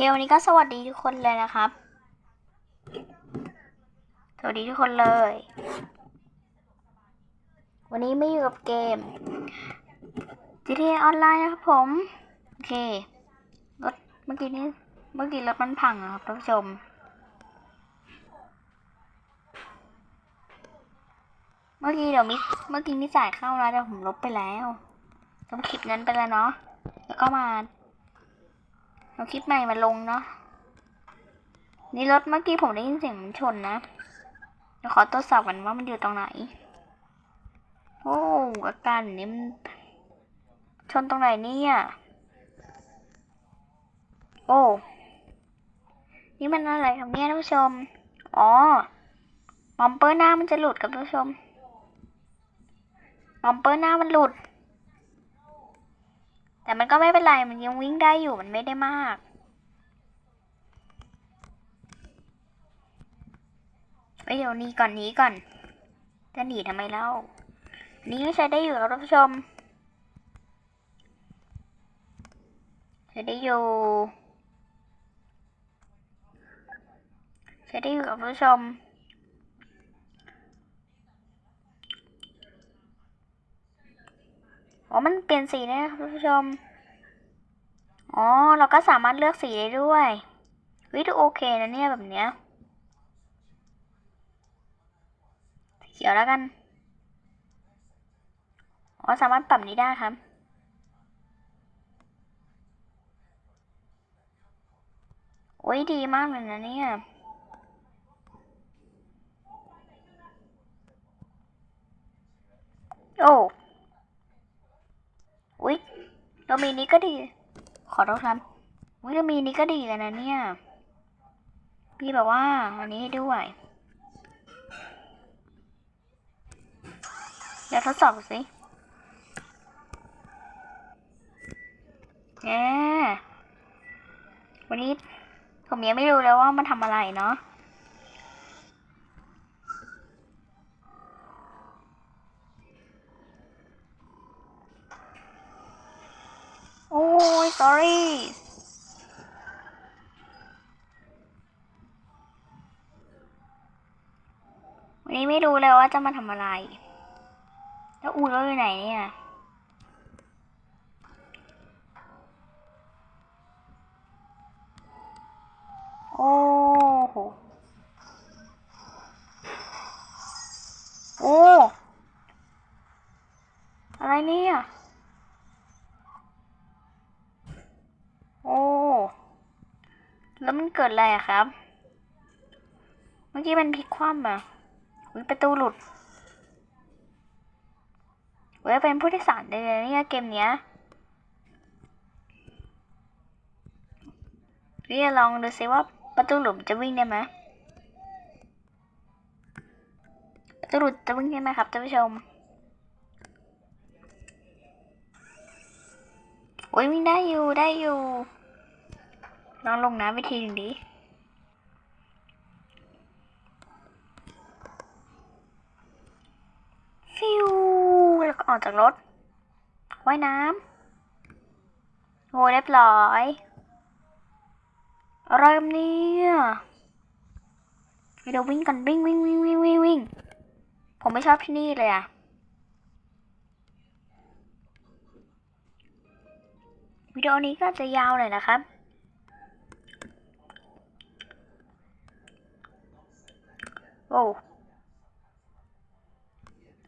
เควันนี้ก็สวัสดีทุกคนเลยนะครับ สวัสดีทุกคนเลย วันนี้ไม่อยู่กับเกม GTA ออนไลน์นะครับผม โอเค รถเมื่อกี้นี้ เมื่อกี้รถมันพังครับท่านผู้ชม เมื่อกี้เดี๋ยวมิเมื่อกี้นี่จ่ายเข้านะแต่ผมลบไปแล้วต้องคลิปนั้นไปแล้วเนาะ แล้วก็มา เอาคลิปใหม่มาลงเนาะนี่รถเมื่อกี้ผมได้ยินเสียงมันชนนะเดี๋ยวขอตรวจสอบกันว่ามันอยู่ตรงไหน โอ้อาการนี้มันชนตรงไหนเนี่ยโอ้นี่มันอะไรครับเนี่ยท่านผู้ชม อ๋อบัมเปอร์หน้ามันจะหลุดครับท่านผู้ชมบัมเปอร์หน้ามันหลุด แต่มันก็ไม่เป็นไร มันยังวิ่งได้อยู่ มันไม่ได้มากไปเดี๋ยวนี้ก่อนนี้ก่อน จะหนีทำไมเล่า นี้ใช้ได้อยู่ครับท่านผู้ชม ใช้ได้อยู่ ใช้ได้อยู่กับท่านผู้ชม อมันเปลี่ยนสีได้นะครับท่านผู้ชม อ๋อ เราก็สามารถเลือกสีได้ด้วยวิดูโอเคนะเนี่ยแบบเนี้ยสีเขียวแล้วกัน อ๋อ สามารถปรับนี้ได้ครับโอ้ยดีมากเลยนะเนี่ยโอ้ อุ๊ยเรามีนี้ก็ดี ขอโทษครับอุ๊ยเรามีนี้ก็ดีนะเนี่ย พี่บอกว่าอันนี้ให้ด้วย เดี๋ยวทดสอบสิแหมวันนี้ผมยังไม่รู้เลยว่ามันทำอะไรเนาะ โอ้ย sorry วันนี้ไม่รู้เลยว่าจะมาทำอะไร แล้วอูเราอยู่ไหนเนี่ยโอ้โห โอ้ อะไรเนี่ย โอ้ แล้วมันเกิดอะไรอะครับ เมื่อกี้มันพลิกคว่ำอะอุ๊ยประตูหลุดเว้ยเป็นผู้โดยสารได้เลยเนี่ยเกมเนี้ยพี่ลองดูซิว่าประตูหลุดจะวิ่งได้ไหมประตูหลุดจะวิ่งได้ไหมครับท่านผู้ชมโอ้ยวิ่งได้อยู่ได้อยู่ ลองลงน้ำวิธีหนึ่งดิฟิวแล้วก็ออกจากรถว่ายน้ำโอ้เรียบร้อยอะไรกันเนี่ยเดี๋ยววิ่งกันวิ่งวิ่งวิ่งวิ่งวิ่งวิ่งผมไม่ชอบที่นี่เลยอะวิดีโอนี้ก็จะยาวหน่อยนะครับ โอ้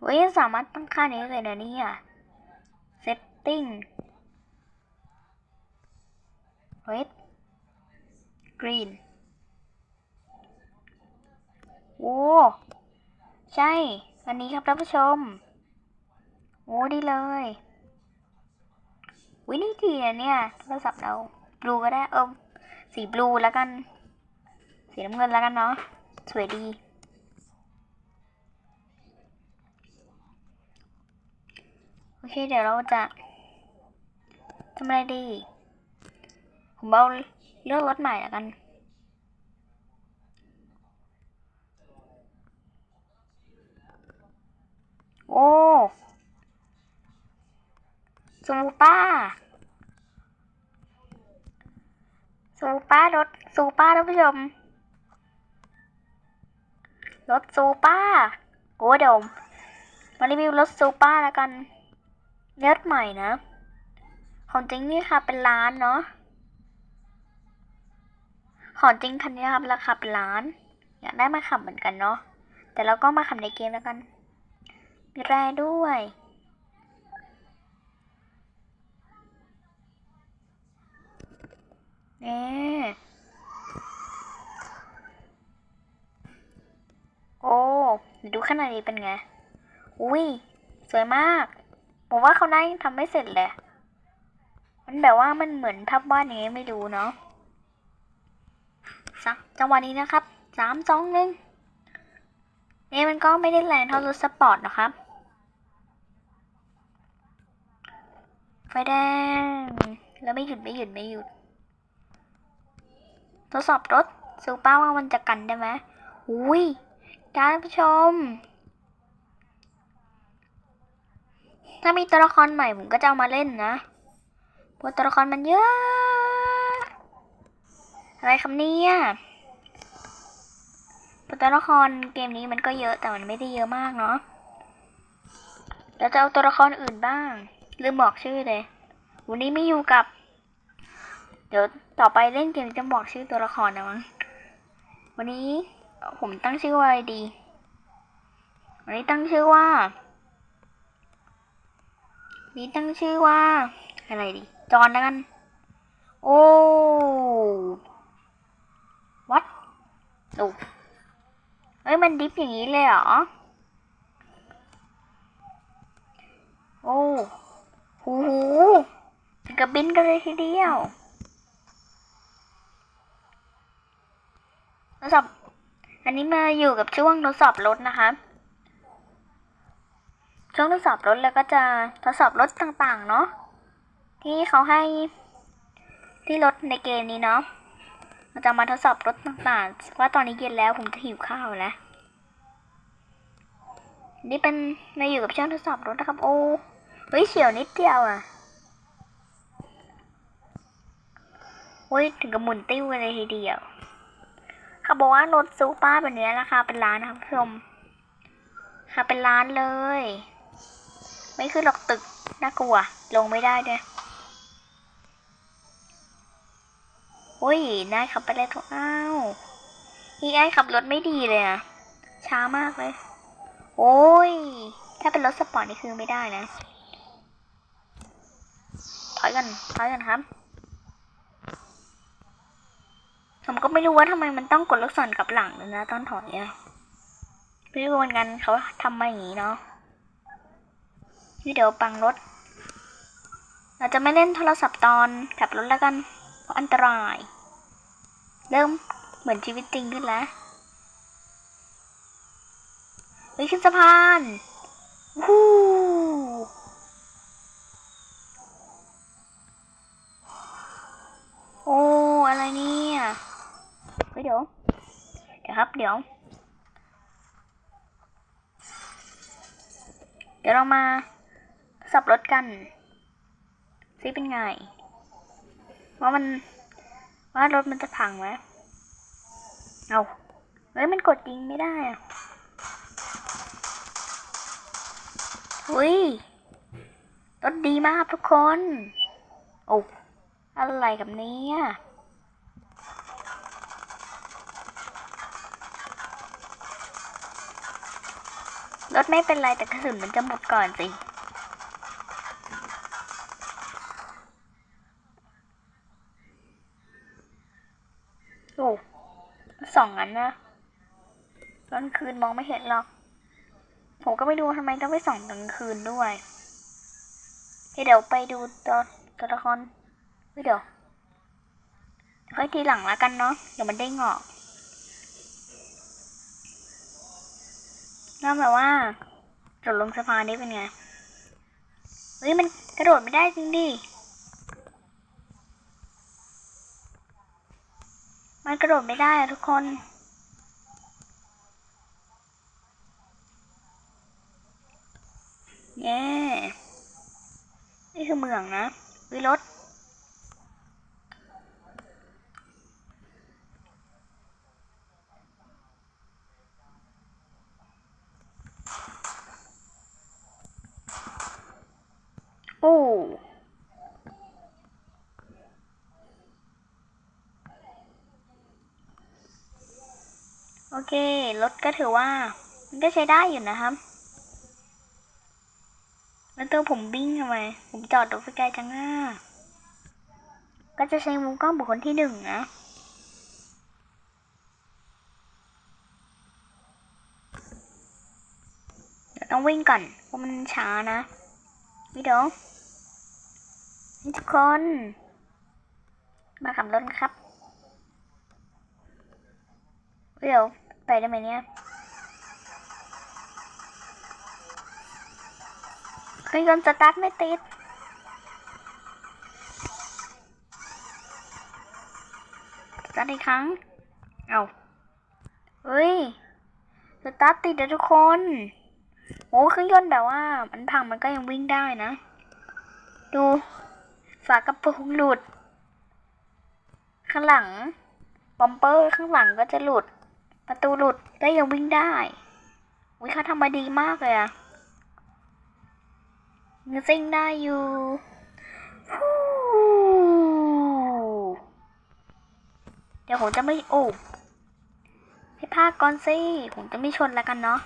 เว้ยสามารถตั้งค่านี้เลยนะเนี่ย setting red green โอ้ ใช่ อันนี้ครับท่านผู้ชม โอ้ดีเลย วินี่ดีนะเนี่ยโทรศัพท์เราบลูก็ได้ เออสีบลูแล้วกัน สีน้ำเงินแล้วกันเนาะ สวยดี โอเค เดี๋ยวเราจะทำอะไรดี ผมเอาเลือกรถใหม่ล้วกัน โอ้ซูเปอร์ซูป้ารถซูป้าท่านผู้ชมรถซูป้าโอ้เดี๋ยวมารีวิวรถซูป้าแล้วกัน เลือดใหม่นะ ของจริงนี่ค่ะเป็นล้านเนาะของจริงคันนี้ครับราคาเป็นล้าน อยากได้มาขับเหมือนกันเนาะแต่เราก็มาขับในเกมแล้วกัน มีแร่ด้วยนี่โอ้ ดูข้างในนี้เป็นไง อุ้ย สวยมาก ผมว่าเขาน่ายังทำไม่เสร็จเลยมันแบบว่ามันเหมือนภาพวาดอย่างนี้ไม่รู้เนาะสักจังหวะนี้นะครับสามสองหนึ่งนี่มันก็ไม่ได้แรงเท่ารถสปอร์ตนะครับ ไฟแดง แล้วไม่หยุดไม่หยุดไม่หยุด ทดสอบรถซูเปอร์ว่ามันจะกันได้ไหมอุ้ยท่านผู้ชม ถ้ามีตัวละครใหม่ผมก็จะเอามาเล่นนะเพราะตัวละครมันเยอะ อะไรคำนี้ตัวละครเกมนี้มันก็เยอะแต่มันไม่ได้เยอะมากเนาะเราจะเอาตัวละครอื่นบ้าง ลืมบอกชื่อเลย วันนี้ไม่อยู่กับ เดี๋ยวต่อไปเล่นเกมจะบอกชื่อตัวละครนะมั้ง วันนี้ผมตั้งชื่อว่าอะไรดี วันนี้ตั้งชื่อว่า นี้ตั้งชื่อว่า อะไรดี จอนแล้วกัน โอ้วัดโอ้เอ้ย มันดิฟอย่างนี้เลยเหรอ โอ้หูหูถึงกับบินกันเลยทีเดียวทดสอบ อันนี้มาอยู่กับช่วงทดสอบรถนะคะ ช่วงทดสอบรถแล้วก็จะทดสอบรถต่างๆ เนาะที่เขาให้ที่รถในเกมนี้เนาะเราจะมาทดสอบรถต่างๆ ว่าตอนนี้เย็นแล้วผมจะหิวข้าวแล้ว นี่เป็นมาอยู่กับช่วงทดสอบรถนะครับ โอ้เฮ้ยเฉียวนิดเดียวอะเฮ้ยถึงกับหมุนติ้วกันเลยทีเดียวเขาบอกว่ารถซูเปอร์แบบนี้ราคาเป็นล้านนะครับผู้ชมราคาเป็นล้านเลย ไม่ขึ้นหรอกตึกน่ากลัว ลงไม่ได้ด้วยโอ้ยนายขับไปเลยทุกอ้าวอีไอขับรถไม่ดีเลยอะช้ามากเลย โอ้ย ถ้าเป็นรถสปอร์ตนี่คือไม่ได้นะ ถอยกัน ถอยกันครับ ผมก็ไม่รู้ว่าทำไมมันต้องกดลูกศรกลับหลังเลยนะตอนถอยอะไม่รู้เหมือนกันเขาทำมาอย่างนี้เนาะ วิดีโอปังรถ เราจะไม่เล่นโทรศัพท์ตอนขับรถแล้วกัน เพราะอันตราย เริ่มเหมือนชีวิตจริงขึ้นแล้วเฮ้ยขึ้นสะพานวู้โอ้อะไรเนี่ยเฮ้ยเดี๋ยว เดี๋ยวครับเดี๋ยว เดี๋ยวเรามา สับรถกันซิเป็นไง ว่ามัน ว่ารถมันจะพังไหมเอาเฮ้ยมันกดยิงไม่ได้อะอุ้ยรถดีมากทุกคน โอ้อะไรกับเนี้ยรถไม่เป็นไรแต่กระสุนมันจะหมดก่อนสิ โอ้ส องอันนะตอนคืนมองไม่เห็นหรอก ผมก็ไม่รู้ทำไมต้องไปส่องตอนคืนด้วยเดี๋ยวไปดูตัวตัวละครเดี๋ยวค่อยทีหลังแล้วกันเนาะเดี๋ยวมันได้งอกน่าแบบว่าโดดลงสะพานนี้เป็นไง เฮ้ยมันกระโดดไม่ได้จริงดิ มันกระโดดไม่ได้อะทุกคน เย้ นี่คือเมืองนะวิรถ เค รถก็ถือว่า มันก็ใช้ได้อยู่นะครับ แล้วตัวผมบิ้งทำไม ผมจอดรถไฟไกลจังอะก็จะใช้มุมกล้องบุคคลที่หนึ่งนะเดี๋ยวต้องวิ่งก่อนเพราะมันช้านะวิดีโอะทุกคน มาขับรถครับเดี๋ยว ไปได้ไหมเนี่ยเครื่องยนต์สตาร์ทไม่ติดสตาร์ทอีกครั้ง เอาเฮ้ย สตาร์ทติดแล้วทุกคน โอ้เครื่องยนต์แบบว่า มันพังมันก็ยังวิ่งได้นะ ดู ฝากระโปรงหลุด ข้างหลัง บอมเปอร์ข้างหลังก็จะหลุด ประตูหลุดได้ยังวิ่งได้วิเขาทำมาดีมากเลยอะเงซิ่งได้อยู่เดี๋ยวผมจะไม่โอ้ให้พากก่อนสิผมจะไม่ชนแล้วกันเนาะ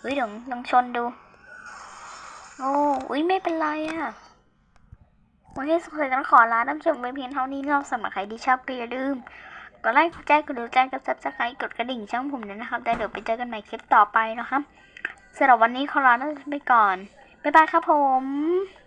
เฮ้ยเดี๋ยวลองชนดู โอ้อุ้ยไม่เป็นไรอะวันนี้สุดท้ายต้องขอลาท่านผู้ชมไปเพียงเท่านี้นะครับสำหรับใครที่ชอบก็อย่าลืม กดไลค์กดแจ้งกดดูแจ้งกดซับสไครต์กดกระดิ่งช่องผมด้วยนะครับแต่เดี๋ยวไปเจอกันใหม่คลิปต่อไปนะครับสำหรับวันนี้ขอลาไปก่อน บ๊ายบายครับผม